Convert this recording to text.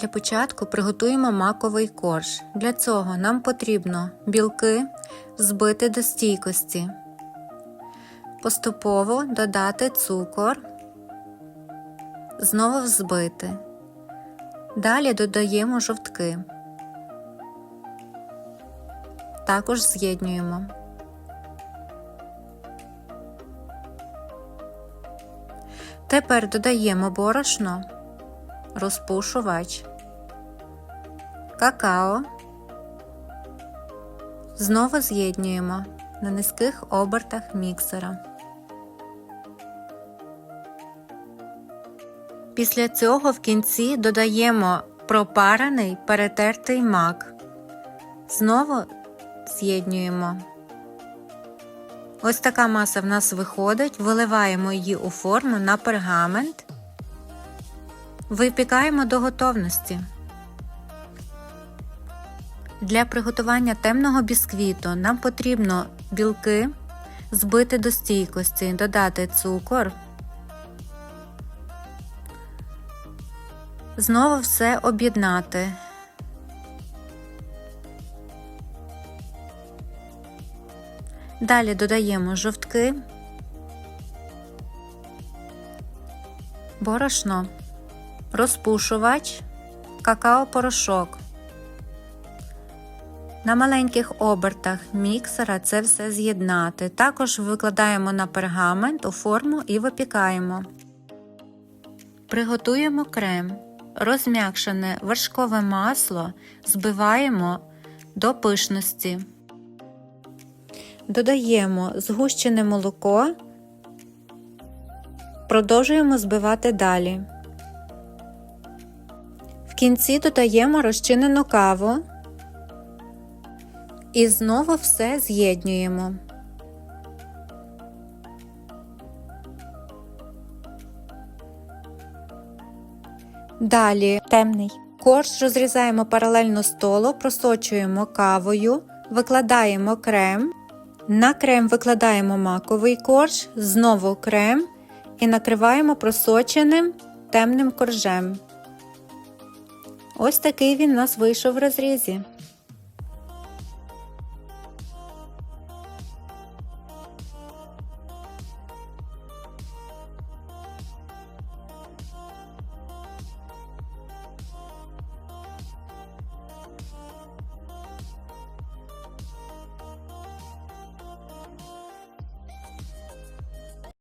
Для початку приготуємо маковий корж. Для цього нам потрібно білки збити до стійкості, поступово додати цукор, знову взбити. Далі додаємо жовтки. Також з'єднюємо. Тепер додаємо борошно, розпушувач, какао. Знову з'єднюємо на низьких обертах міксера. Після цього в кінці додаємо пропарений перетертий мак. Знову з'єднюємо. Ось така маса в нас виходить. Виливаємо її у форму на пергамент. Випікаємо до готовності. Для приготування темного бісквіту нам потрібно білки збити до стійкості, додати цукор. Знову все об'єднати. Далі додаємо жовтки, борошно, розпушувач, какао-порошок. На маленьких обертах міксера це все з'єднати. Також викладаємо на пергамент у форму і випікаємо. Приготуємо крем. Розм'якшене вершкове масло збиваємо до пишності. Додаємо згущене молоко, продовжуємо збивати далі. В кінці додаємо розчинену каву і знову все з'єднюємо. Далі темний. Корж розрізаємо паралельно столу, просочуємо кавою, викладаємо крем. На крем викладаємо маковий корж, знову крем і накриваємо просоченим темним коржем. Ось такий він у нас вийшов в розрізі.